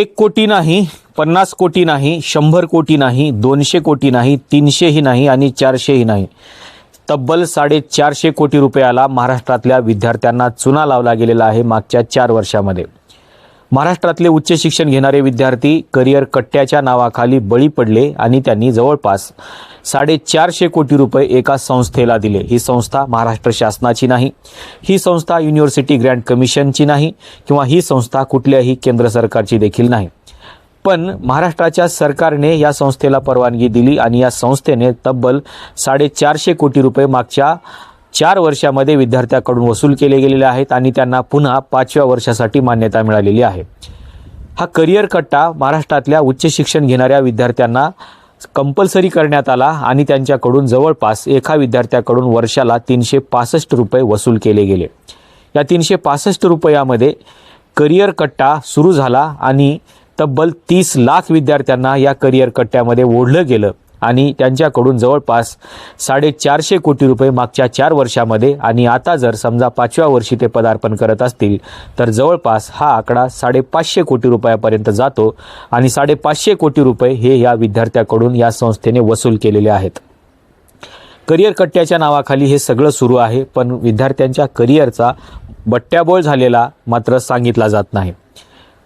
एक कोटी नाही पन्नास कोटी नाही शंभर कोटी नाही दोनशे कोटी नाही तीनशेही नाही आणि चारशेही नाही. तब्बल साडेचारशे कोटी रुपयाला महाराष्ट्रातल्या विद्यार्थ्यांना चुना लावला गेलेला आहे मागच्या चार वर्षामध्ये. महाराष्ट्रातले उच्च शिक्षण घेणारे विद्यार्थी करिअर कट्ट्याच्या नावाखाली बळी पडले आणि त्यांनी जवळपास साडेचारशे कोटी रुपये एका संस्थेला दिले. ही संस्था महाराष्ट्र शासनाची नाही. ही संस्था युनिव्हर्सिटी ग्रँट कमिशनची नाही किंवा ही संस्था कुठल्याही केंद्र सरकारची देखील नाही. पण महाराष्ट्राच्या सरकारने या संस्थेला परवानगी दिली आणि या संस्थेने तब्बल साडेचारशे कोटी रुपये मागच्या चार वर्षामध्ये विद्यार्थ्याकडून वसूल केले गेलेले आहेत आणि त्यांना पुन्हा पाचव्या वर्षासाठी मान्यता मिळालेली आहे. हा करिअर कट्टा महाराष्ट्रातल्या उच्च शिक्षण घेणाऱ्या विद्यार्थ्यांना कंपल्सरी करण्यात आला आणि त्यांच्याकडून जवळपास एका विद्यार्थ्याकडून वर्षाला तीनशे पासष्ट रुपये वसूल केले गेले. या तीनशे पासष्ट रुपयामध्ये करिअर कट्टा सुरू झाला आणि तब्बल तीस लाख विद्यार्थ्यांना या करिअर कट्ट्यामध्ये ओढलं गेलं. आणि त्यांच्याकडून जवळपास साडेचारशे कोटी रुपये मागच्या चार वर्षामध्ये आणि आता जर समजा पाचव्या वर्षी ते पदार्पण करत असतील तर जवळपास हा आकडा साडेपाचशे कोटी रुपयापर्यंत जातो आणि साडेपाचशे कोटी रुपये हे या विद्यार्थ्याकडून या संस्थेने वसूल केलेले आहेत. करिअर कट्ट्याच्या नावाखाली हे सगळं सुरू आहे पण विद्यार्थ्यांच्या करिअरचा बट्ट्याबोळ झालेला मात्र सांगितला जात नाही.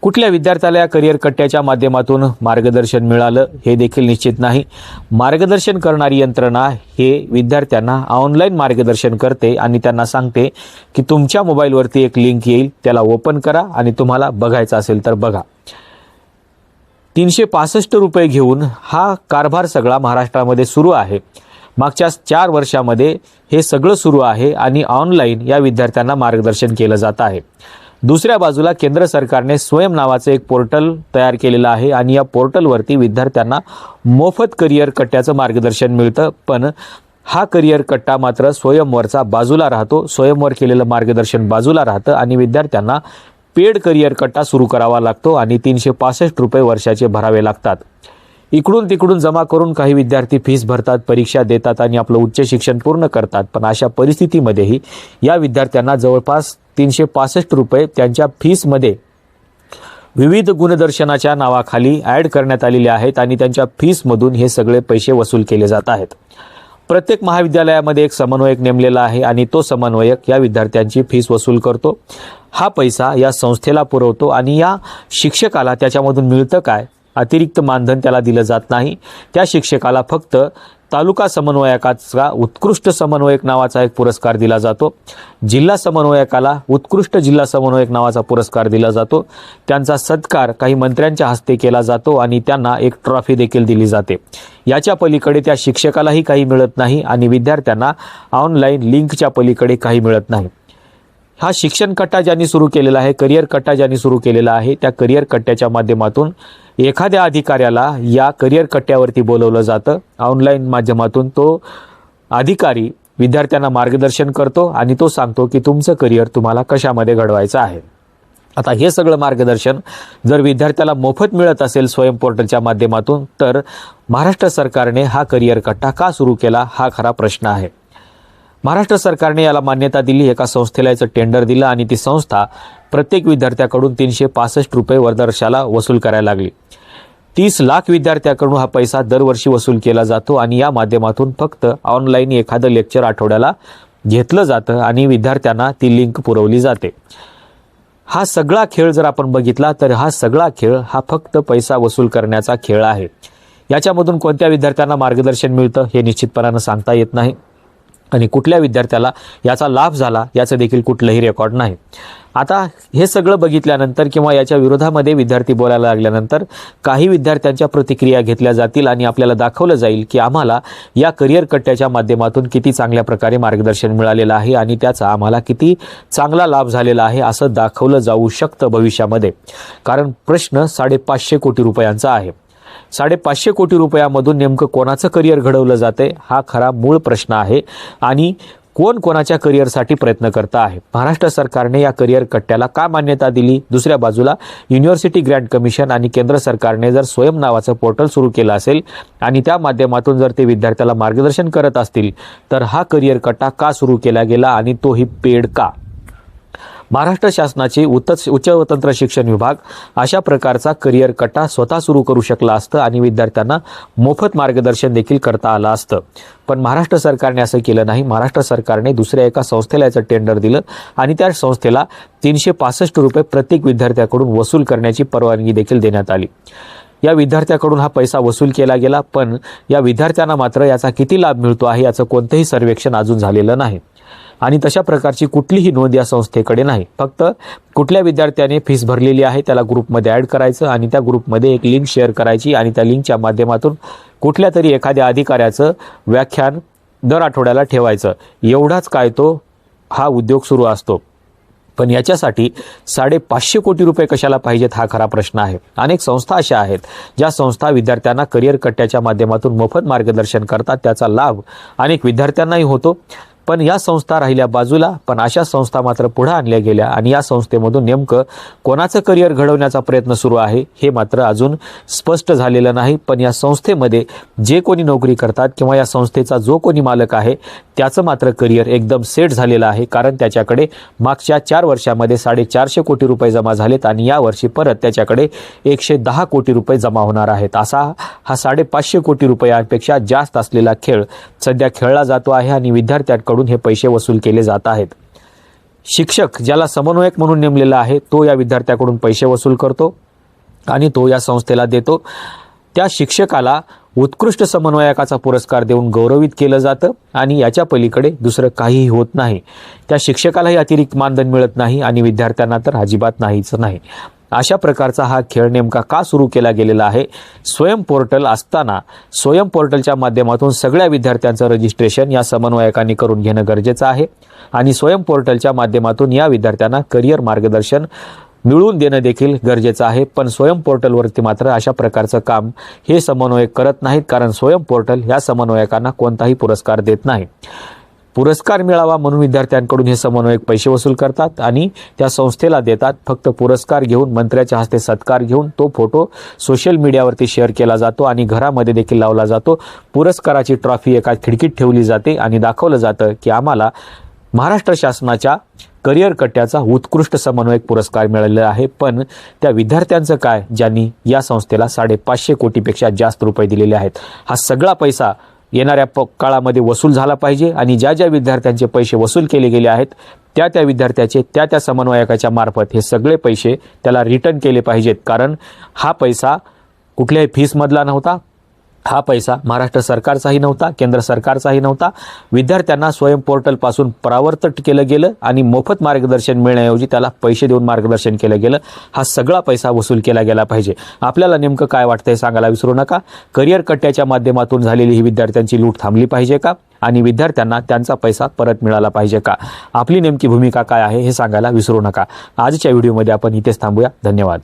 कुठल्या विद्यार्थ्याला या करिअर कट्ट्याच्या माध्यमातून मार्गदर्शन मिळालं हे देखील निश्चित नाही. मार्गदर्शन करणारी यंत्रणा हे विद्यार्थ्यांना ऑनलाईन मार्गदर्शन करते आणि त्यांना सांगते की तुमच्या मोबाईलवरती एक लिंक येईल त्याला ओपन करा आणि तुम्हाला बघायचं असेल तर बघा. तीनशे पासष्ट रुपये घेऊन हा कारभार सगळा महाराष्ट्रामध्ये सुरू आहे. मागच्या चार वर्षामध्ये हे सगळं सुरू आहे आणि ऑनलाईन या विद्यार्थ्यांना मार्गदर्शन केलं जात आहे. दुसऱ्या बाजूला केंद्र सरकारने स्वयं नावाचं एक पोर्टल तयार केलेलं आहे आणि या पोर्टलवरती विद्यार्थ्यांना मोफत करिअर कट्ट्याचं मार्गदर्शन मिळतं. पण हा करिअर कट्टा मात्र स्वयंवरचा बाजूला राहतो. स्वयंवर केलेलं मार्गदर्शन बाजूला राहतं आणि विद्यार्थ्यांना पेड करिअर कट्टा सुरू करावा लागतो आणि तीनशे पासष्ट रुपये वर्षाचे भरावे लागतात. इकडून तिकडून जमा करून काही विद्यार्थी फीस भरतात परीक्षा देतात आणि आपलं उच्च शिक्षण पूर्ण करतात. पण अशा परिस्थितीमध्येही या विद्यार्थ्यांना जवळपास तीनशे पासष्ट रुपये त्यांच्या फीसमध्ये विविध गुणदर्शनाच्या नावाखाली ॲड करण्यात आलेले आहेत आणि त्यांच्या फीसमधून हे सगळे पैसे वसूल केले जात आहेत. प्रत्येक महाविद्यालयामध्ये एक समन्वयक नेमलेला आहे आणि तो समन्वयक या विद्यार्थ्यांची फीस वसूल करतो. हा पैसा या संस्थेला पुरवतो आणि या शिक्षकाला त्याच्यामधून मिळतं काय? अतिरिक्त मानधन त्याला दिलं जात नाही. त्या शिक्षकाला फक्त तालुका समन्वयकाचा उत्कृष्ट समन्वयक नावाचा एक पुरस्कार दिला जातो. जिल्हा समन्वयकाला उत्कृष्ट जिल्हा समन्वयक नावाचा पुरस्कार दिला जातो. त्यांचा सत्कार काही मंत्र्यांच्या हस्ते केला जातो आणि त्यांना एक ट्रॉफी देखील दिली जाते. याच्या पलीकडे त्या शिक्षकालाही काही मिळत नाही आणि विद्यार्थ्यांना ऑनलाईन लिंकच्या पलीकडे काही मिळत नाही. हा शिक्षण कट्टा ज्यांनी सुरू केलेला आहे करिअर कट्टा ज्यांनी सुरू केलेला आहे त्या करिअर कट्ट्याच्या माध्यमातून एखाद्या अधिकाऱ्याला या करिअर कट्ट्यावरती बोलवलं जातं. ऑनलाईन माध्यमातून तो अधिकारी विद्यार्थ्यांना मार्गदर्शन करतो आणि तो सांगतो की तुमचं करिअर तुम्हाला कशामध्ये घडवायचं आहे. आता हे सगळं मार्गदर्शन जर विद्यार्थ्याला मोफत मिळत असेल स्वयं पोर्टलच्या माध्यमातून तर महाराष्ट्र सरकारने हा करिअर कट्टा का सुरू केला हा खरा प्रश्न आहे. महाराष्ट्र सरकारने याला मान्यता दिली. एका संस्थेला याचं टेंडर दिलं आणि ती संस्था प्रत्येक विद्यार्थ्याकडून तीनशे पासष्ट रुपये वर्षाला वसूल करायला लागली. तीस लाख विद्यार्थ्याकडून हा पैसा दरवर्षी वसूल केला जातो आणि या माध्यमातून फक्त ऑनलाईन एखादं लेक्चर आठवड्याला घेतलं जातं आणि विद्यार्थ्यांना ती लिंक पुरवली जाते. हा सगळा खेळ जर आपण बघितला तर हा सगळा खेळ हा फक्त पैसा वसूल करण्याचा खेळ आहे. याच्यामधून कोणत्या विद्यार्थ्यांना मार्गदर्शन मिळतं हे निश्चितपणानं सांगता येत नाही. आणि कुठल्या विद्यार्थ्याला याचा लाभ झाला याचं देखील कुठलंही रेकॉर्ड नाही. आता हे सगळं बघितल्यानंतर किंवा याच्या विरोधामध्ये विद्यार्थी बोलायला लागल्यानंतर काही विद्यार्थ्यांच्या प्रतिक्रिया घेतल्या जातील आणि आपल्याला दाखवलं जाईल की आम्हाला या करिअर कट्ट्याच्या माध्यमातून किती चांगल्या प्रकारे मार्गदर्शन मिळालेलं आहे आणि त्याचा आम्हाला किती चांगला लाभ झालेला आहे असं दाखवलं जाऊ शकतं भविष्यामध्ये. कारण प्रश्न साडेपाचशे कोटी रुपयांचा आहे. साडेपाचशे कोटी रुपयामधून नेमकं कोणाचं करिअर घडवलं जाते हा खरा मूळ प्रश्न आहे आणि कोण कोणाच्या करिअरसाठी प्रयत्न करता आहे? महाराष्ट्र सरकारने या करिअर कट्ट्याला का मान्यता दिली? दुसऱ्या बाजूला युनिव्हर्सिटी ग्रँट कमिशन आणि केंद्र सरकारने जर स्वयं नावाचं पोर्टल सुरू केलं असेल आणि त्या माध्यमातून जर ते विद्यार्थ्याला मार्गदर्शन करत असतील तर हा करिअर कट्टा का सुरू केला गेला आणि तोही पेड का? महाराष्ट्र शासनाचे उतच उच्च व तंत्र शिक्षण विभाग अशा प्रकारचा करिअर कट्टा स्वतः सुरू करू शकला असतं आणि विद्यार्थ्यांना मोफत मार्गदर्शन देखील करता आलं असतं. पण महाराष्ट्र सरकारने असं केलं नाही. महाराष्ट्र सरकारने दुसऱ्या एका संस्थेला याचं टेंडर दिलं आणि त्या संस्थेला तीनशे पासष्ट रुपये प्रत्येक विद्यार्थ्याकडून वसूल करण्याची परवानगी देखील देण्यात आली. या विद्यार्थ्याकडून हा पैसा वसूल केला गेला पण या विद्यार्थ्यांना मात्र याचा किती लाभ मिळतो आहे याचं कोणतंही सर्वेक्षण अजून झालेलं नाही. आणि तशा प्रकारची कुठलीही नोंद या संस्थेकडे नाही. फक्त कुठल्या विद्यार्थ्याने फीस भरलेली आहे त्याला ग्रुपमध्ये ॲड करायचं आणि त्या ग्रुपमध्ये एक लिंक शेअर करायची आणि त्या लिंकच्या माध्यमातून कुठल्या तरी एखाद्या अधिकाऱ्याचं व्याख्यान दर आठवड्याला ठेवायचं. एवढाच काय तो हा उद्योग सुरू असतो. पण याच्यासाठी साडेपाचशे कोटी रुपये कशाला पाहिजेत हा खरा प्रश्न आहे. अनेक संस्था अशा आहेत ज्या संस्था विद्यार्थ्यांना करिअर कट्ट्याच्या माध्यमातून मोफत मार्गदर्शन करतात त्याचा लाभ अनेक विद्यार्थ्यांनाही होतो. पण या संस्था राहिल्या बाजूला पण अशा संस्था मात्र पुढे आणल्या गेल्या आणि या संस्थेमधून नेमकं कोणाचं करिअर घडवण्याचा प्रयत्न सुरू आहे हे मात्र अजून स्पष्ट झालेलं नाही. पण या संस्थेमध्ये जे कोणी नोकरी करतात किंवा या संस्थेचा जो कोणी मालक आहे त्याचं मात्र करिअर एकदम सेट झालेलं आहे. कारण त्याच्याकडे मागच्या चार वर्षामध्ये साडेचारशे कोटी रुपये जमा झालेत आणि यावर्षी परत त्याच्याकडे एकशे दहा कोटी रुपये जमा होणार आहेत. असा हा साडेपाचशे कोटी रुपयापेक्षा जास्त असलेला खेळ सध्या खेळला जातो आहे आणि विद्यार्थ्यांकडून हे पैसे वसूल केले जात आहेत. शिक्षक ज्याला समन्वयक म्हणून नेमलेला आहे तो या विद्यार्थ्याकडून पैसे वसूल करतो आणि तो या संस्थेला देतो. त्या शिक्षकाला उत्कृष्ट समन्वयकाचा पुरस्कार देऊन गौरवित केलं जातं आणि याच्या पलीकडे दुसरं काहीही होत नाही. त्या शिक्षकालाही अतिरिक्त मानधन मिळत नाही आणि विद्यार्थ्यांना तर अजिबात नाहीच नाही. अशा प्रकारचा हा खेळ नेमका का सुरू केला गेलेला आहे? स्वयं पोर्टल असताना स्वयं पोर्टलच्या माध्यमातून सगळ्या विद्यार्थ्यांचं रजिस्ट्रेशन या समन्वयकांनी करून घेणं गरजेचं आहे आणि स्वयं पोर्टलच्या माध्यमातून या विद्यार्थ्यांना करिअर मार्गदर्शन मिळवून देणं देखील गरजेचं आहे. पण स्वयं पोर्टलवरती मात्र अशा प्रकारचं काम हे समन्वयक करत नाहीत कारण स्वयं पोर्टल ह्या समन्वयकांना कोणताही पुरस्कार देत नाही. पुरस्कार मिळावा म्हणून विद्यार्थ्यांकडून हे समन्वयक पैसे वसूल करतात आणि त्या संस्थेला देतात. फक्त पुरस्कार घेऊन मंत्र्याच्या हस्ते सत्कार घेऊन तो फोटो सोशल मीडियावरती शेअर केला जातो आणि घरामध्ये देखील लावला जातो. पुरस्काराची ट्रॉफी एका खिडकीत ठेवली जाते आणि दाखवलं जातं की आम्हाला महाराष्ट्र शासनाच्या करिअर कट्ट्याचा उत्कृष्ट समन्वयक पुरस्कार मिळालेला आहे. पण त्या विद्यार्थ्यांचं काय? ज्यांनी या संस्थेला साडेपाचशे कोटीपेक्षा जास्त रुपये दिलेले आहेत. हा सगळा पैसा येणाऱ्या प काळामध्ये वसूल झाला पाहिजे आणि ज्या ज्या विद्यार्थ्यांचे पैसे वसूल केले गेले आहेत त्या त्या विद्यार्थ्याचे त्या त्या समन्वयकाच्या मार्फत हे सगळे पैसे त्याला रिटर्न केले पाहिजेत. कारण हा पैसा कुठल्याही फीसमधला नव्हता हा पैसा महाराष्ट्र सरकारचाही नव्हता केंद्र सरकारचाही नव्हता. विद्यार्थ्यांना स्वयं पोर्टलपासून परावर्तित केलं गेलं आणि मोफत मार्गदर्शन मिळण्याऐवजी त्याला पैसे देऊन मार्गदर्शन केलं गेलं. हा सगळा पैसा वसूल केला गेला पाहिजे. आपल्याला नेमकं काय वाटतं हे सांगायला विसरू नका. करिअर कट्ट्याच्या माध्यमातून झालेली ही विद्यार्थ्यांची लूट थांबली पाहिजे का? आणि विद्यार्थ्यांना त्यांचा पैसा परत मिळाला पाहिजे का? आपली नेमकी भूमिका काय आहे हे सांगायला विसरू नका. आजच्या व्हिडिओमध्ये आपण इथेच थांबूया. धन्यवाद.